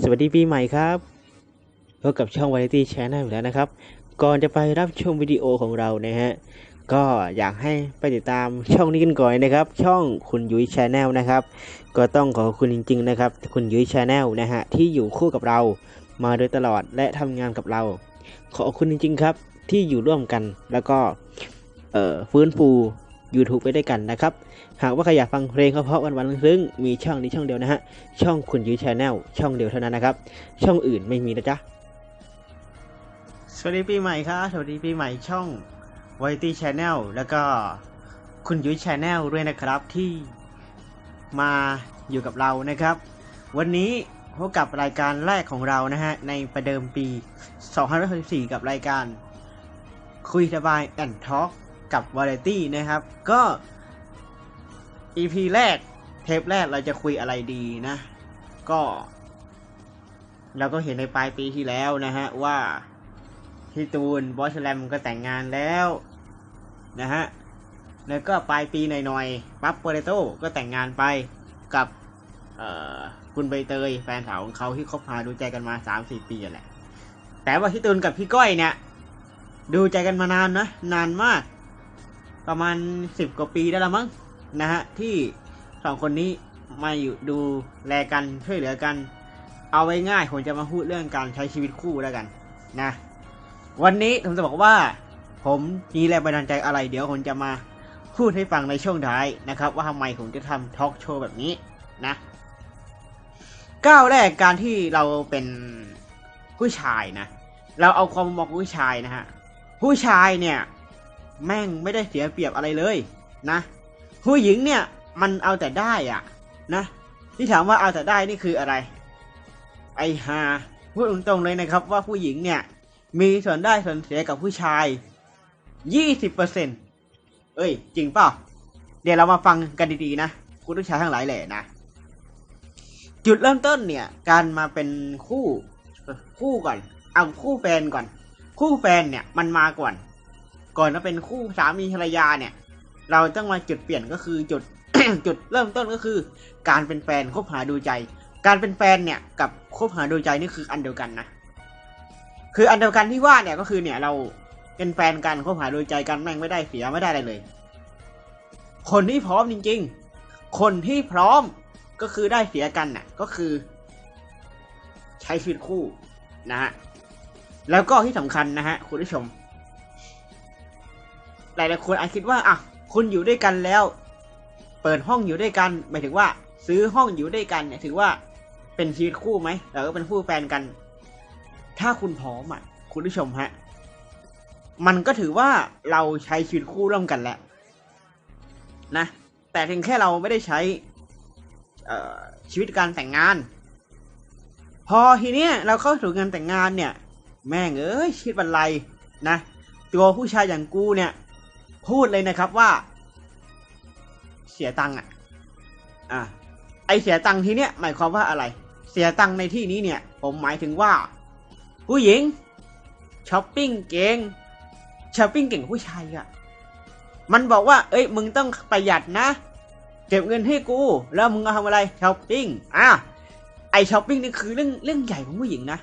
สวัสดีปีใหม่ครับพบกับช่อง Variety Channel แล้วนะครับ ก่อนจะไปรับชมวิดีโอของเรานะฮะ ก็อยากให้ไปติดตามช่องนี้กันก่อนนะครับ ช่องคุณยุ้ย Channel นะครับ ก็ต้องขอบคุณจริง ๆ นะครับ คุณยุ้ย Channel นะฮะ ที่อยู่คู่กับเรามาโดยตลอดและทำงานกับเรา ขอบคุณจริง ๆ ครับ ที่อยู่ร่วมกันแล้วก็เอ่อฟื้นฟู YouTube ไปด้วยกันนะครับ หากว่าใครอยากฟังเพลงเพราะๆวันๆซึ่งมีช่องนี้ช่องเดียวนะฮะ ช่องคุณยุ้ยชาแนลช่องเดียวเท่านั้นนะครับ ช่องอื่นไม่มีนะจ๊ะ สวัสดีปีใหม่ครับสวัสดีปีใหม่ช่อง v i t y Channel แล้วก็คุณยุ้ยชาแนลด้วยนะครับที่มาอยู่กับเรานะครับ วันนี้พบกับรายการแรกของเรานะฮะ ในประเดิมปี 2564 กับรายการคุยสบายแอนทอ k กับ Variety นะครับ ก็ EP แรกเทปแรกเราจะคุยอะไรดีนะ ก็ เราก็เห็นในปลายปีที่แล้วนะฮะ ว่าพี่ตูนบอสแลมก็แต่งงานแล้วนะฮะ แล้วก็ปลายปีหน่อยๆปั๊บโปเตโต้ก็แต่งงานไปกับคุณใบเตยแฟนสาวของเขาที่คบหาดูใจกันมาสามสี่ปีแหละ แต่ว่าพี่ตูนกับพี่ก้อยเนี่ย ดูใจกันมานานนะ นานมาก ประมาณสิบกว่าปีได้แล้วมั้ง นะฮะที่สองคนนี้มาอยู่ดูแลกันช่วยเหลือกัน เอาไว้ง่ายผมจะมาพูดเรื่องการใช้ชีวิตคู่แล้วกันนะ วันนี้ผมจะบอกว่า ผมมีแรงบันดาลใจอะไร เดี๋ยวผมจะมาพูดให้ฟังในช่วงท้ายนะครับ ว่าทำไมผมจะทำทอล์กโชว์แบบนี้นะก้าวแรกการที่เราเป็นผู้ชายนะ เราเอาความมองผู้ชายนะฮะผู้ชายเนี่ย แม่งไม่ได้เสียเปรียบอะไรเลยนะ ผู้หญิงเนี่ยมันเอาแต่ได้อะ นะที่ถามว่าเอาแต่ได้นี่คืออะไร ไอฮาพูดตรงๆเลยนะครับว่าผู้หญิงเนี่ย มีส่วนได้ส่วนเสียกับผู้ชายยี่สิบเปอร์เซ็นเอ้ย จริงเปล่า เดี๋ยวเรามาฟังกันดีๆนะคุณผู้ชายทั้งหลายแหละนะ จุดเริ่มต้นเนี่ย การมาเป็นคู่คู่ก่อน เอาคู่แฟนก่อน คู่แฟนเนี่ยมันมาก่อน ก่อนจะเป็นคู่สามีภรรยาเนี่ย เราต้องมาจุดเปลี่ยนก็คือจุดจุดเริ่มต้นก็คือ การเป็นแฟนคบหาดูใจ การเป็นแฟนเนี่ยกับคบหาดูใจนี่คืออันเดียวกันนะคืออันเดียวกันที่ว่าเนี่ยก็คือเนี่ยเราเป็นแฟนกันคบหาดูใจกันแม่งไม่ได้เสียไม่ได้อะไรเลย คนที่พร้อมจริง ๆ คนที่พร้อมก็คือได้เสียกันน่ะก็คือ ใช้ชีวิตคู่นะฮะแล้วก็ที่สำคัญนะฮะคุณผู้ชม หลายๆคนอาจคิดว่าอะ คุณอยู่ด้วยกันแล้ว เปิดห้องอยู่ด้วยกันหมายถึงว่า ซื้อห้องอยู่ด้วยกันเนี่ยถือว่าเป็นชีวิตคู่ไหมเราก็เป็นคู่แฟนกัน ถ้าคุณพร้อมอะคุณผู้ชมฮะ มันก็ถือว่าเราใช้ชีวิตคู่ร่วมกันแล้วนะ แต่เพียงแค่เราไม่ได้ใช้ชีวิตการแต่งงาน พอทีเนี้ยเราเข้าสู่งานแต่งงานเนี่ย แม่งเอ้ยชีวิตบรรลัยนะ ตัวผู้ชายอย่างกูเนี่ย พูดเลยนะครับว่า เสียตังค์อะ อะ ไอเสียตังค์ทีเนี้ยหมายความว่าอะไร เสียตังค์ในที่นี้เนี่ย ผมหมายถึงว่า ผู้หญิงช้อปปิ้งเก่งช้อปปิ้งเก่งผู้ชายอะ มันบอกว่า เอ้ย มึงต้องประหยัดนะ เก็บเงินให้กู แล้วมึงเอาทำอะไรช้อปปิ้งอะไอช้อปปิ้งนี่คือเรื่องเรื่องใหญ่ของผู้หญิงนะ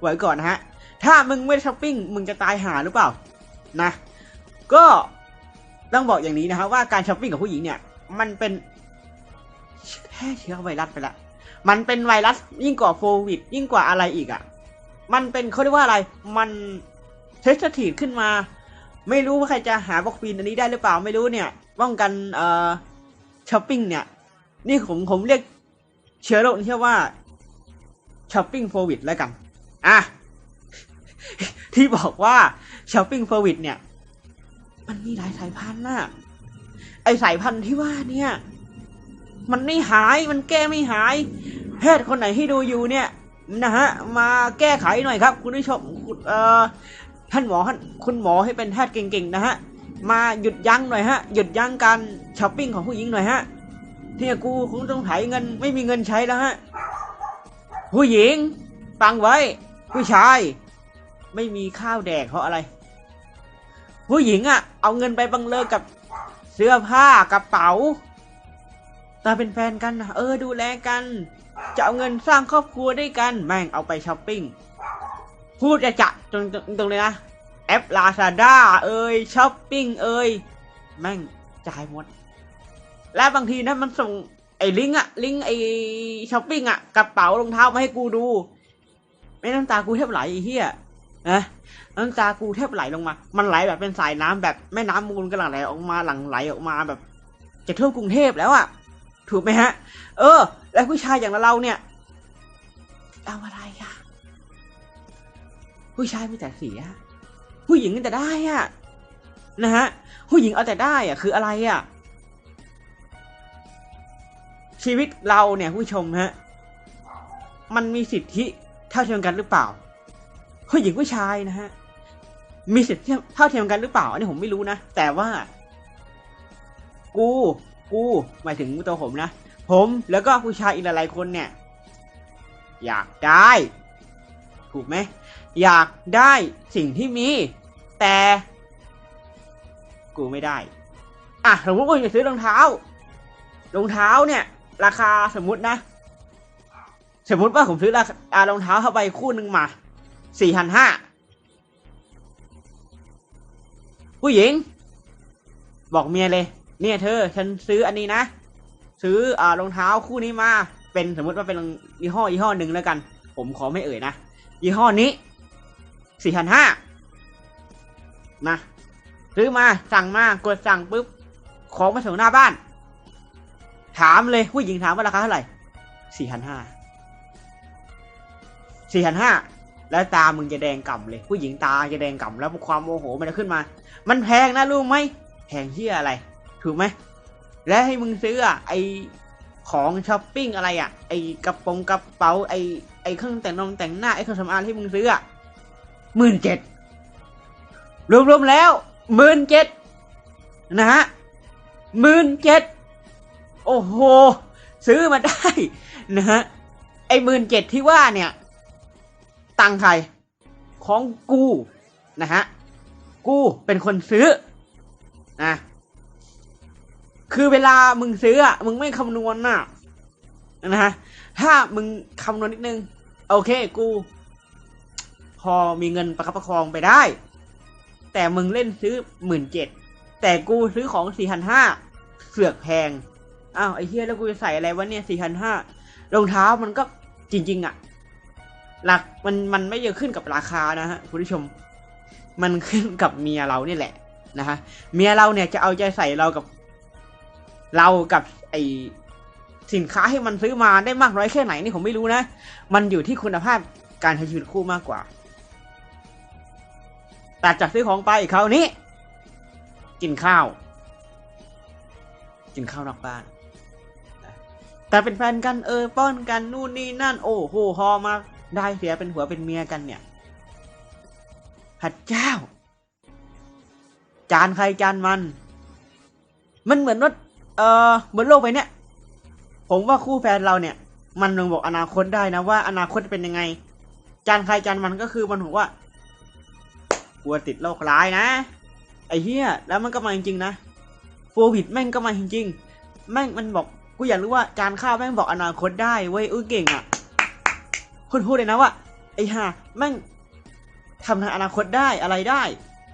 ไว้ก่อนนะฮะ ถ้ามึงไม่ช้อปปิ้งมึงจะตายหาหรือเปล่า นะ ก็ ต้องบอกอย่างนี้นะครับว่าการช้อปปิ้งกับผู้หญิงเนี่ย มันเป็นแค่เชื้อไวรัสไปละ มันเป็นไวรัสยิ่งกว่าโควิด ยิ่งกว่าอะไรอีกอะ่ะ มันเป็นเขาเรียกว่าอะไร มันเทสทีฟขึ้นมา ไม่รู้ว่าใครจะหาวัคซีนอันนี้ได้หรือเปล่าไม่รู้เนี่ย ป้องกันเอ่อช้อปปิ้งเนี่ย นี่ผมผมเรียกเชื้อโรคนี้เชื่อว่าช้อปปิ้งโควิดแล้วกัน อะ ที่บอกว่าช้อปปิ้งโควิดเนี่ย มันมีหลายสายพันธุ์น่ะ ไอสายพันธุ์ที่ว่าเนี่ย มันไม่หาย มันแก้ไม่หาย แพทย์คนไหนที่ดูอยู่เนี่ยนะฮะ มาแก้ไขหน่อยครับ คุณผู้ชมเอ่อท่านหมอท่านคุณหมอให้เป็นแพทย์เก่งๆนะฮะ มาหยุดยั้งหน่อยฮะ หยุดยั้งการช้อปปิ้งของผู้หญิงหน่อยฮะเที่ยกูคงต้องไถเงินไม่มีเงินใช้แล้วฮะ ผู้หญิงฟังไว้ ผู้ชาย ไม่มีข้าวแดกเพราะอะไร ผู้หญิงอะ่ะ เอาเงินไปบังเลิกกับเสื้อผ้ากระเป๋าตอนเป็นแฟนกันเออดูแลกัน จะเอาเงินสร้างครอบครัวด้วยกัน แม่งเอาไปช้อปปิ้ง พูดจะจะตรงตรงเลยนะแอปลาซาด้าเอ่ยช้อปปิ้งเอ่ยแม่งจ่ายหมด และบางทีนะมันส่งไอ้ลิงก์อะลิงก์ไอ้ช้อปปิ้งอะกระเป๋ารองเท้ามาให้กูดู ไม่น้ำตากูแทบไหลไอ้เหี้ย นะน้ำตากูแทบไหลลงมา มันไหลแบบเป็นสายน้ำแบบแม่น้ำมูลกำลังไหลออกมาหลังไหลออกมาแบบ จะท่วมกรุงเทพแล้วอะถูกไหมฮะ เออ แล้วผู้ชายอย่างเราเนี่ยเอาอะไรอะผู้ชายมีแต่เสีย ผู้หญิงมีแต่ได้อะนะฮะ ผู้หญิงเอาแต่ได้อะคืออะไรอะชีวิตเราเนี่ยผู้ชมฮะ มันมีสิทธิเท่าเทียมกันหรือเปล่า ผู้หญิงผู้ชายนะฮะ มีสิทธิเท่าเทียมกันหรือเปล่า อันนี้ผมไม่รู้นะ แต่ว่า กู กูหมายถึงตัวผมนะ ผมแล้วก็ผู้ชายอีกหลายๆคนเนี่ย อยากได้ ถูกไหม อยากได้สิ่งที่มี แต่ กูไม่ได้ อะสมมติกูจะซื้อรองเท้ารองเท้าเนี่ย ราคาสมมตินะ สมมติว่าผมซื้อรารองเท้าเข้าไปคู่หนึ่งมา สี่พันห้าผู้หญิง บอกเมียเลย เนี่ยเธอ ฉันซื้ออันนี้นะ ซื้ออ่ารองเท้าคู่นี้มา เป็นสมมติว่าเป็นยี่ห้อยี่ห้อหนึ่งแล้วกัน ผมขอไม่เอ่ยนะ ยี่ห้อนี้สี่พันห้านะ ซื้อมาสั่งมากดสั่งปุ๊บ ของมาส่งหน้าบ้าน ถามเลยผู้หญิงถามว่าราคาเท่าไหร่สี่พันห้าสี่พันห้า แล้วตามึงจะแดงก่ำเลย ผู้หญิงตาจะแดงก่ำแล้วความโมโหมันจะขึ้นมา มันแพงนะรู้ไหมแพงที่อะไร ถูกไหมและให้มึงซื้ออะไอของช้อปปิ้งอะไรอะไอกระโปรงกระเป๋าไอไอเครื่องแต่งนมแต่งหน้าไอเครื่องสำอางที่มึงซื้ออะหมื่นเจ็ดรวมๆแล้วหมื่นเจ็ดนะฮะหมื่นเจ็ดโอ้โห ซื้อมาได้นะฮะไอหมื่นเจ็ดที่ว่าเนี่ย ตังค์ใคร ของกูนะฮะ กูเป็นคนซื้อนะคือเวลามึงซื้ออะมึงไม่คำนวณน่ะนะฮะถ้ามึงคำนวณนิดนึง โอเคกู พอมีเงินประคับประคองไปได้ แต่มึงเล่นซื้อหมื่นเจ็ดแต่กูซื้อของสี่พันห้าเสือกแพงอ้าวไอ้เฮียแล้วกูจะใส่อะไรวะเนี่ยสี่พันห้ารองเท้ามันก็จริง ๆ อะ หลักมันมันไม่เยอะขึ้นกับราคานะฮะคุณผู้ชม มันขึ้นกับเมียเรานี่แหละนะฮะเมียเราเนี่ยจะเอาใจใส่เรากับ เรากับไอสินค้าให้มันซื้อมาได้มากน้อยแค่ไหนนี่ผมไม่รู้นะ มันอยู่ที่คุณภาพการใช้ชีวิตคู่มากกว่าแต่จากซื้อของไปคราวนี้ กินข้าว กินข้าวนอกบ้านแต่เป็นแฟนกันเออป้อนกันนู่นนี่นั่น โอ้โหฮอมา ได้เสียเป็นหัวเป็นเมียกันเนี่ยพระเจ้า จานใครจานมัน มันเหมือนว่าเออบนโลกใบเนี้ยผมว่าคู่แฟนเราเนี่ย มันนึงบอกอนาคตได้นะว่า อนาคตเป็นยังไง จานใครจานมันก็คือมันบอกว่ากลัวติดโรคร้ายนะ ไอ้เหี้ยแล้วมันก็มาจริงๆนะโควิดแม่งก็มาจริงๆแม่งมันบอกกูอยากรู้ว่าจานข้าวแม่งบอกอนาคตได้เว้ยอุ้ยเก่งอะ คุณพูดเลยนะว่าไอ้ห่าแม่งทำทางอนาคตได้อะไรได้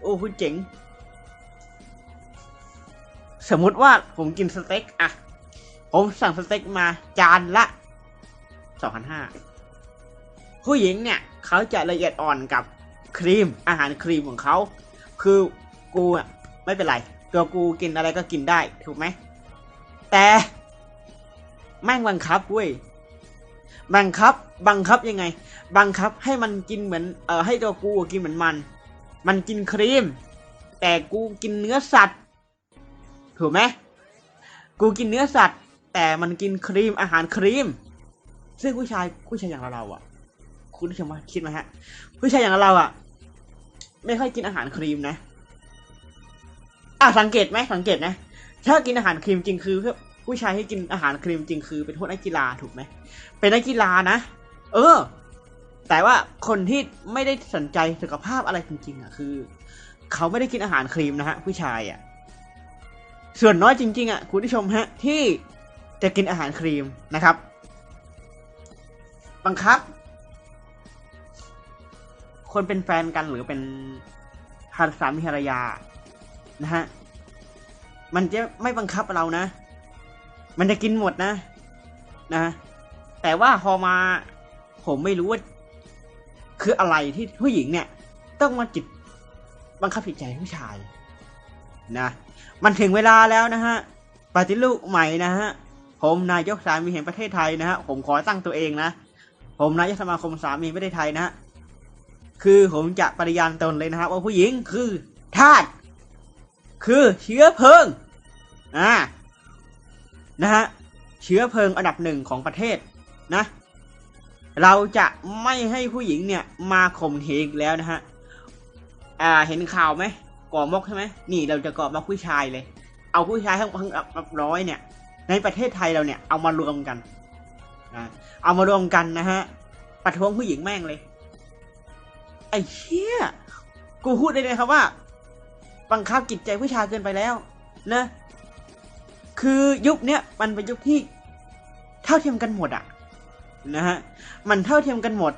โอ้คุณเจ๋ง สมมติว่าผมกินสเต็กอะผมสั่งสเต็กมาจานละสองพันห้าผู้หญิงเนี่ย เขาจะละเอียดอ่อนกับครีมอาหารครีมของเขา คือกูอะไม่เป็นไร ตัวกูกินอะไรก็กินได้ ถูกไหม แต่ แม่งบังคับเว้ย บังคับ บังคับยังไง บังคับให้มันกินเหมือน เอ่อ ให้ตัวกูกินเหมือนมัน มันกินครีม แต่กูกินเนื้อสัตว์ ถูกไหมกูกินเนื้อสัตว์ แต่มันกินครีมอาหารครีม ซึ่งผู้ชายผู้ชายอย่างเราเราอะ คุณผู้ชมว่าคิดไหมฮะ ผู้ชายอย่างเราอะ ไม่ค่อยกินอาหารครีมนะอะสังเกตไหมสังเกตนะ ถ้ากินอาหารครีมจริงคือ ผู้ชายที่กินอาหารครีมจริงคือเป็นพวกนักกีฬาถูกไหมเป็นนักกีฬานะ เออ แต่ว่าคนที่ไม่ได้สนใจสุขภาพอะไรจริง ๆอะคือ เขาไม่ได้กินอาหารครีมนะฮะ ผู้ชายอะส่วนน้อยจริง ๆอะคุณผู้ชมฮะ ที่จะกินอาหารครีมนะครับ บังคับ คนเป็นแฟนกันหรือเป็นภรรสามีภรรยานะฮะ มันจะไม่บังคับเรานะ มันจะกินหมดนะ นะ แต่ว่าพอมา ผมไม่รู้ว่า คืออะไรที่ผู้หญิงเนี่ย ต้องมาจิตบังคับจิตใจผู้ชาย นะ มันถึงเวลาแล้วนะฮะปฏิรูปใหม่นะฮะผมนายกสามีแห่งประเทศไทยนะฮะผมขอตั้งตัวเองนะผมนายกสมาคมสามีประเทศไทยนะฮะคือผมจะปฏิญาณตนเลยนะฮะว่าผู้หญิงคือทาสคือเชื้อเพลิงอ่า นะฮะเชื้อเพลิงอันดับหนึ่งของประเทศนะ เราจะไม่ให้ผู้หญิงเนี่ยมาข่มเหงแล้วนะฮะอ่าเห็นข่าวไหมก่อมกใช่ไหมนี่เราจะก่อมกผู้ชายเลย เอาผู้ชายทั้งทั้งร้อยเนี่ย ในประเทศไทยเราเนี่ยเอามารวมกันนะเอามารวมกันนะฮะประท้วงผู้หญิงแม่งเลยไอ้เชี่ยกูพูดได้เลยครับว่า บังคับจิตใจผู้ชายเกินไปแล้ว นะ คือยุคเนี้ยมันเป็นยุคที่เท่าเทียมกันหมดอะนะฮะมันเท่าเทียมกันหมด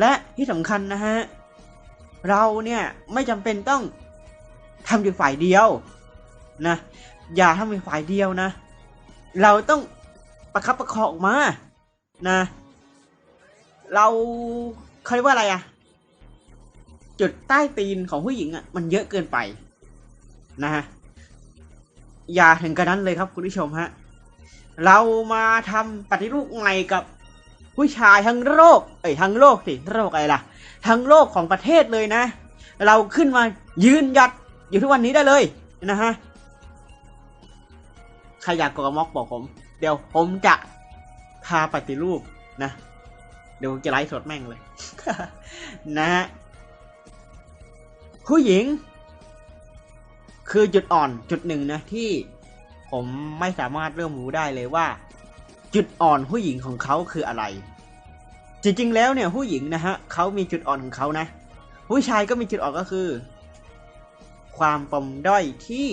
และที่สำคัญนะฮะเราเนี่ยไม่จำเป็นต้องทำอยู่ฝ่ายเดียวนะอย่าทำเป็นฝ่ายเดียวนะ เราต้องประคับประคองออกมานะ เราเขาเรียกว่าอะไรอะจุดใต้ตีนของผู้หญิงอะมันเยอะเกินไปนะฮะ อย่าถึงกระนั้นเลยครับคุณผู้ชมฮะ เรามาทำปฏิรูปใหม่กับผู้ชายทั้งโลกเอ้ยทั้งโลกสิโลกอะไรล่ะ ทั้งโลกของประเทศเลยนะ เราขึ้นมายืนหยัดอยู่ทุกวันนี้ได้เลยนะฮะใครอยากกอม็อกบอกผม เดี๋ยวผมจะพาปฏิรูปนะ เดี๋ยวผมจะไลฟ์สดแม่งเลย นะฮะผู้หญิง คือจุดอ่อนจุดหนึ่งนะที่ผมไม่สามารถเริ่มรู้ได้เลยว่า จุดอ่อนผู้หญิงของเขาคืออะไร จริงๆแล้วเนี่ยผู้หญิงนะฮะเขามีจุดอ่อนของเขานะ ผู้ชายก็มีจุดอ่อนก็คือ ความปมด้อยที่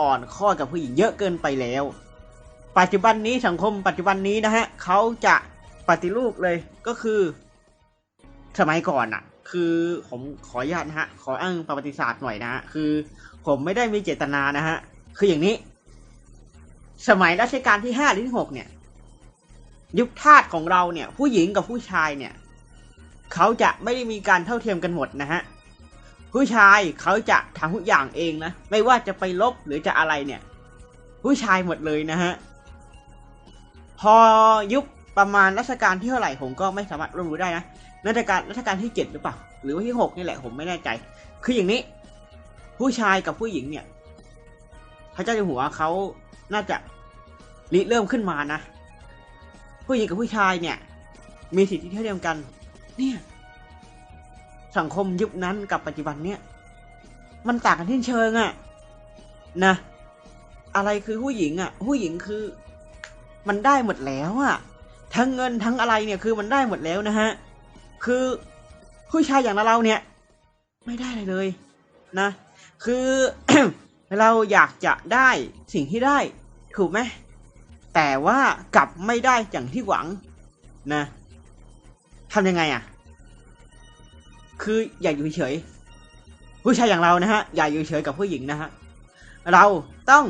อ่อนข้อกับผู้หญิงเยอะเกินไปแล้ว ปัจจุบันนี้สังคมปัจจุบันนี้นะฮะเขาจะปฏิรูปเลยก็คือ สมัยก่อนอะคือผมขออนุญาตนะฮะขออ้างประวัติศาสตร์หน่อยนะฮะคือ ผมไม่ได้มีเจตนานะฮะ คืออย่างนี้ สมัยรัชกาลที่ห้าหรือที่หกเนี่ย ยุคทาสของเราเนี่ย ผู้หญิงกับผู้ชายเนี่ย เขาจะไม่ได้มีการเท่าเทียมกันหมดนะฮะ ผู้ชายเขาจะทำทุกอย่างเองนะ ไม่ว่าจะไปลบหรือจะอะไรเนี่ย ผู้ชายหมดเลยนะฮะ พอยุคประมาณรัชกาลที่เท่าไหร่ผมก็ไม่สามารถรู้ได้นะรัชกาลรัชกาลที่เจ็ดหรือเปล่า หรือว่าที่หกนี่แหละผมไม่แน่ใจ คืออย่างนี้ ผู้ชายกับผู้หญิงเนี่ยพระเจ้าอยู่หัวเขาน่าจะริเริ่มขึ้นมานะ ผู้หญิงกับผู้ชายเนี่ย มีสิทธิเท่าเทียมกัน เนี่ย สังคมยุคนั้นกับปัจจุบันเนี่ย มันต่างกันที่เชิงอะนะ อะไรคือผู้หญิงอะผู้หญิงคือ มันได้หมดแล้วอะทั้งเงินทั้งอะไรเนี่ยคือมันได้หมดแล้วนะฮะ คือผู้ชายอย่างเราเนี่ย ไม่ได้เลยเลย นะ คือเราอยากจะได้สิ่งที่ได้ถูกไหมแต่ว่ากลับไม่ได้อย่างที่หวังนะทำยังไงอะ่ะ คืออย่าอยู่เฉย ผู้ชายอย่างเรานะฮะ อย่าอยู่เฉยกับผู้หญิงนะฮะ เราต้อง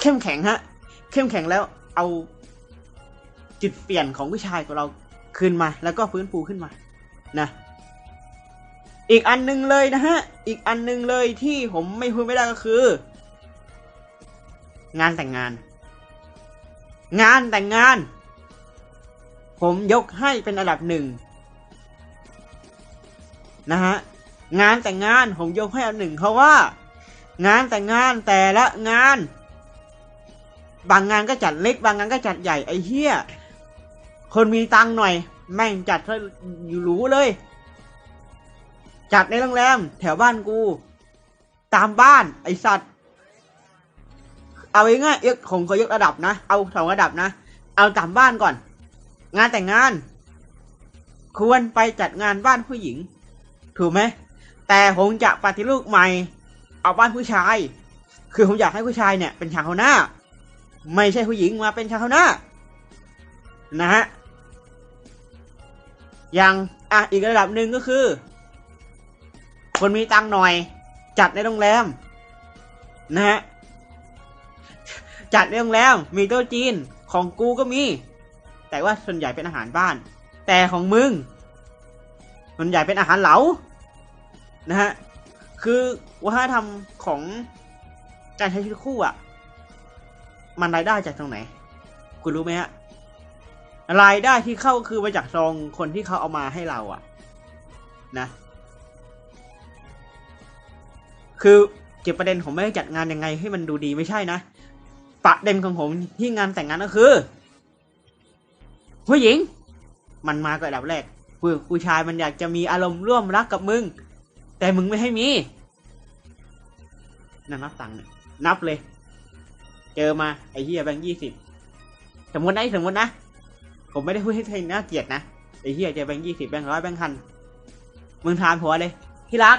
เข้มแข็งฮะ เข้มแข็งแล้วเอาจุดเปลี่ยนของผู้ชายของเราคืนมา แล้วก็ฟื้นฟูขึ้นมา นะ อีกอันหนึงเลยนะฮะ อีกอันหนึงเลยที่ผมไม่พูดไม่ได้ก็คือ งานแต่งงาน งานแต่งงาน ผมยกให้เป็นอันดับหนึ่งนะฮะงานแต่งงานผมยกให้อันหนึ่งเพราะว่า งานแต่งงานแต่ละงาน บางงานก็จัดเล็ก บางงานก็จัดใหญ่ไอ้เหี้ยคนมีตังค์หน่อย แม่งจัดซะอยู่หรูเลย จัดในโรงแรม แถวบ้านกู ตามบ้านไอสัตว์ เอาง่ายๆเอ็กผมขอยกระดับนะ เอาสองระดับนะ เอาตามบ้านก่อน งานแต่งงาน ควรไปจัดงานบ้านผู้หญิง ถูกไหม แต่ผมจะปฏิรูปใหม่ เอาบ้านผู้ชาย คือผมอยากให้ผู้ชายเนี่ย เป็นชาวเขาหน้า ไม่ใช่ผู้หญิงมาเป็นชาวเขาหน้า นะฮะอย่างอะอีกระดับหนึ่งก็คือ คนมีตังหน่อย จัดในโรงแรม นะฮะ จัดในโรงแรม มีโต๊ะจีน ของกูก็มี แต่ว่าส่วนใหญ่เป็นอาหารบ้าน แต่ของมึง ส่วนใหญ่เป็นอาหารเหลา นะฮะ คือวัฒนธรรมของการใช้ชีวิตคู่อะ มันรายได้จากตรงไหน คุณรู้ไหมฮะ รายได้ที่เข้าคือมาจากซองคนที่เขาเอามาให้เราอะ นะ คือเก็บประเด็นผมไม่ได้จัดงานยังไงให้มันดูดีไม่ใช่นะประเด็นของผมที่งานแต่งงานก็คือผู้หญิง มันมาก่อนอันดับแรกผู้ผู้ชายมันอยากจะมีอารมณ์ร่วมรักกับมึง แต่มึงไม่ให้มีนั่นนับตังค์นับเลย เจอมาไอ้เหี้ยแบงค์ยี่สิบสมมตินะสมมตินะผมไม่ได้พูดให้ใครน่าเกลียดนะไอ้เหี้ยเจอแบงค์ยี่สิบแบงค์ร้อยแบงค์พันมึงถามผัวเลยที่รัก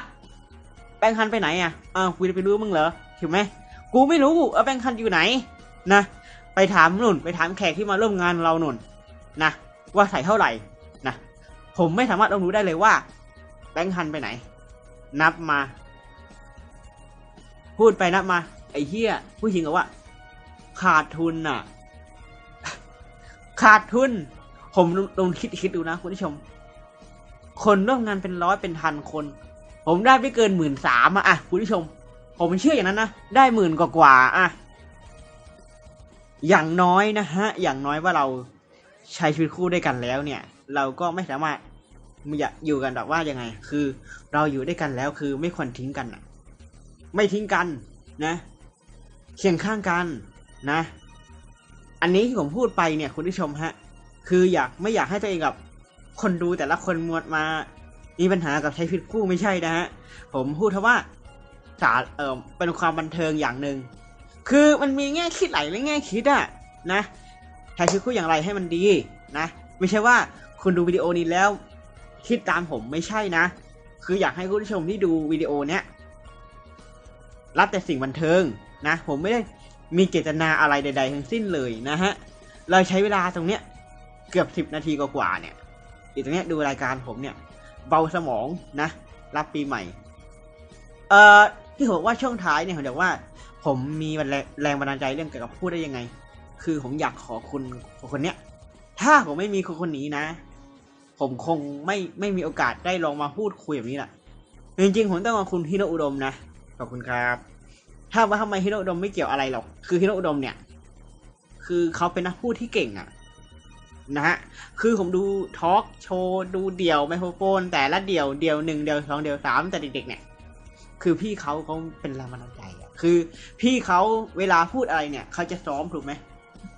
แบงค์พันไปไหนอะอ้าวกูจะไปรู้มึงเหรอถูกไหมกูไม่รู้เอาแบงค์พันอยู่ไหนนะไปถามนุ่น ไปถามแขกที่มาร่วมงานเรานุ่นนะว่าใส่เท่าไหร่นะผมไม่สามารถรับรู้ได้เลยว่า แบงค์พันไปไหน นับมา พูดไปนับมา ไอ้เหี้ยผู้หญิงบอกว่า ขาดทุนน่ะ ขาดทุน ผมลองคิดคิดดูนะคุณผู้ชม คนร่วมงานเป็นร้อยเป็นพันคน ผมได้ไม่เกินหมื่นสามอะอะคุณผู้ชม ผมเชื่ออย่างนั้นนะ ได้หมื่นกว่ากว่าๆอะอย่างน้อยนะฮะ อย่างน้อยว่าเราใช้ชีวิตคู่ด้วยกันแล้วเนี่ย เราก็ไม่สามารถอยากอยู่กันแบบว่ายังไง คือเราอยู่ด้วยกันแล้วคือไม่ควรทิ้งกันอะไม่ทิ้งกันนะเคียงข้างกันนะ อันนี้ที่ผมพูดไปเนี่ยคุณผู้ชมฮะ คืออยากไม่อยากให้ตัวเองกับคนดูแต่ละคนมวดมา มีปัญหากับใช้ชีวิตคู่ไม่ใช่นะฮะ ผมพูดเท่าว่าสาเออเป็นความบันเทิงอย่างหนึ่ง คือมันมีแง่คิดหลายแง่คิดอะนะใช้ชีวิตคู่อย่างไรให้มันดีนะ ไม่ใช่ว่าคุณดูวิดีโอนี้แล้ว คิดตามผมไม่ใช่นะ คืออยากให้คุณผู้ชมที่ดูวิดีโอเนี้ยรับแต่สิ่งบันเทิงนะ ผมไม่ได้มีเจตนาอะไรใด ๆ ทั้งสิ้นเลยนะฮะ เราใช้เวลาตรงเนี้ยเกือบสิบนาทีกว่าๆเนี่ยอีตรงเนี้ยดูรายการผมเนี่ย เบาสมองนะ รับปีใหม่ เอ่อที่ผมว่าช่วงท้ายเนี่ยผมบอกว่า ผมมีแรงแรงบันดาลใจเรื่องเกี่ยวกับพูดได้ยังไง คือผมอยากขอคุณคนเนี้ย ถ้าผมไม่มีคนคนนี้นะ ผมคงไม่ไม่มีโอกาสได้ลองมาพูดคุยแบบนี้แหละจริงๆผมต้องมาคุณฮิโนอุดมนะขอบคุณครับ ถ้าว่าทำไมฮิโนอุดมไม่เกี่ยวอะไรหรอกคือฮิโนอุดมเนี่ย คือเขาเป็นนักพูดที่เก่งอะ นะฮะ คือผมดูทอล์กโชว์ดูเดี่ยวไมโครโฟน แต่ละเดี่ยวเดี่ยวหนึ่งเดี่ยวสองเดี่ยวสามแต่เด็กๆเนี่ย คือพี่เขาเขาเป็นแรงบันดาลใจอะคือพี่เขาเวลาพูดอะไรเนี่ยเขาจะซ้อมถูกไหม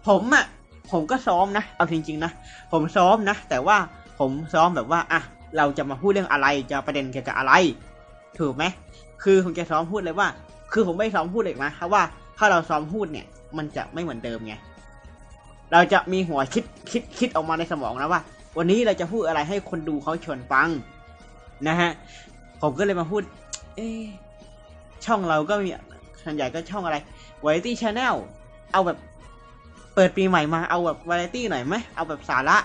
ผมอะผมก็ซ้อมนะ เอาจริงๆนะ ผมซ้อมนะ แต่ว่าผมซ้อมแบบว่าอะเราจะมาพูดเรื่องอะไรจะประเด็นเกี่ยวกับอะไร ถูกไหม คือผมจะซ้อมพูดเลยว่า คือผมไม่ซ้อมพูดเลยนะเพราะว่าถ้าเราซ้อมพูดเนี่ย มันจะไม่เหมือนเดิมไง เราจะมีหัวคิดคิดคิดออกมาในสมองนะว่า วันนี้เราจะพูดอะไรให้คนดูเขาชวนฟังนะฮะผมก็เลยมาพูด เอช่องเราก็มีส่วนใหญ่ก็ช่องอะไร Variety Channel เอาแบบเปิดปีใหม่มาเอาแบบ Variety หน่อยไหมเอาแบบสาระ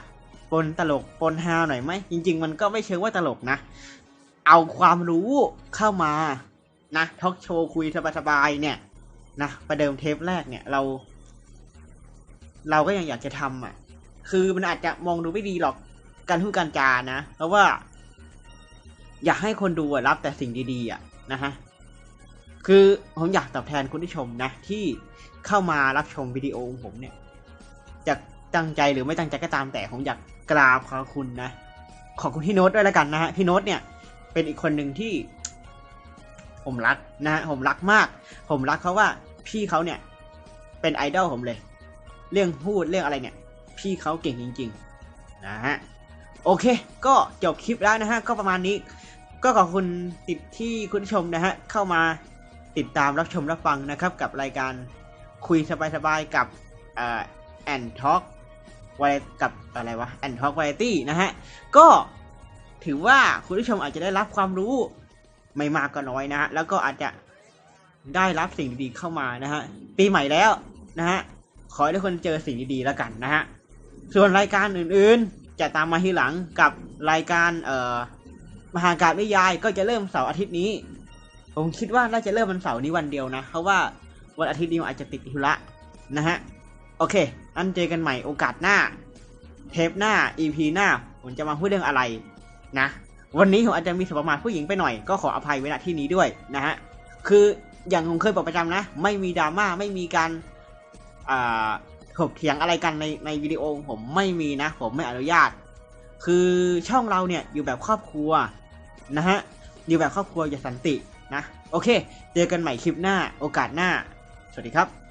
ปนตลกปนฮาหน่อยไหมจริง ๆ มันก็ไม่เชิงว่าตลกนะ เอาความรู้เข้ามานะทอล์กโชว์คุยสบายๆเนี่ยนะประเดิมเทปแรกเนี่ยเรา เราก็ยังอยากจะทำอะ คือมันอาจจะมองดูไม่ดีหรอกการพูดการจานะ เพราะว่า อยากให้คนดูรับแต่สิ่งดีๆอะนะฮะ คือผมอยากตอบแทนคุณผู้ชมนะ ที่เข้ามารับชมวิดีโอของผมเนี่ยจะตั้งใจหรือไม่ตั้งใจก็ตามแต่ผมอยากกราบขอบคุณนะ ขอบคุณพี่โน้ตด้วยแล้วกันนะฮะพี่โน้ตเนี่ย เป็นอีกคนหนึ่งที่ ผมรักนะฮะผมรักมาก ผมรักเขาว่าพี่เขาเนี่ย เป็นไอดอลผมเลย เรื่องพูดเรื่องอะไรเนี่ย พี่เขาเก่งจริง ๆ นะฮะ โอเค ก็จบคลิปแล้วนะฮะ ก็ประมาณนี้ ก็ขอบคุณติดที่คุณผู้ชมนะฮะ เข้ามาติดตามรับชมรับฟังนะครับ กับรายการคุยสบายๆกับเอ่อแอนท็อกไวกับอะไรวะแอนท็อกวาไรตี้นะฮะ ก็ถือว่าคุณผู้ชมอาจจะได้รับความรู้ไม่มากก็น้อยนะฮะ แล้วก็อาจจะได้รับสิ่งดีๆเข้ามานะฮะ ปีใหม่แล้วนะฮะ ขอให้ทุกคนเจอสิ่งดีๆแล้วกันนะฮะ ส่วนรายการอื่นๆ จะตามมาทีหลังกับรายการเอ่อมหากาบนิยายก็จะเริ่มเสาร์อาทิตย์นี้ ผมคิดว่าน่าจะเริ่มวันเสาร์นี้วันเดียวนะ เพราะว่าวันอาทิตย์นี้อาจจะติดธุระนะฮะ โอเค อันเจอกันใหม่โอกาสหน้า เทปหน้า EP หน้า ผมจะมาพูดเรื่องอะไรนะ วันนี้ผมอาจจะมีสบประมาทผู้หญิงไปหน่อย ก็ขออภัยไว้ณที่นี้ด้วยนะฮะ คืออย่างผมเคยบอกประจำนะ ไม่มีดราม่า ไม่มีการ ถกเถียงอะไรกันในในวิดีโอของผมไม่มีนะ ผมไม่อนุญาต คือช่องเราเนี่ยอยู่แบบครอบครัวนะฮะอยู่แบบครอบครัวอย่าสันตินะ โอเค เจอกันใหม่คลิปหน้าโอกาสหน้า สวัสดีครับ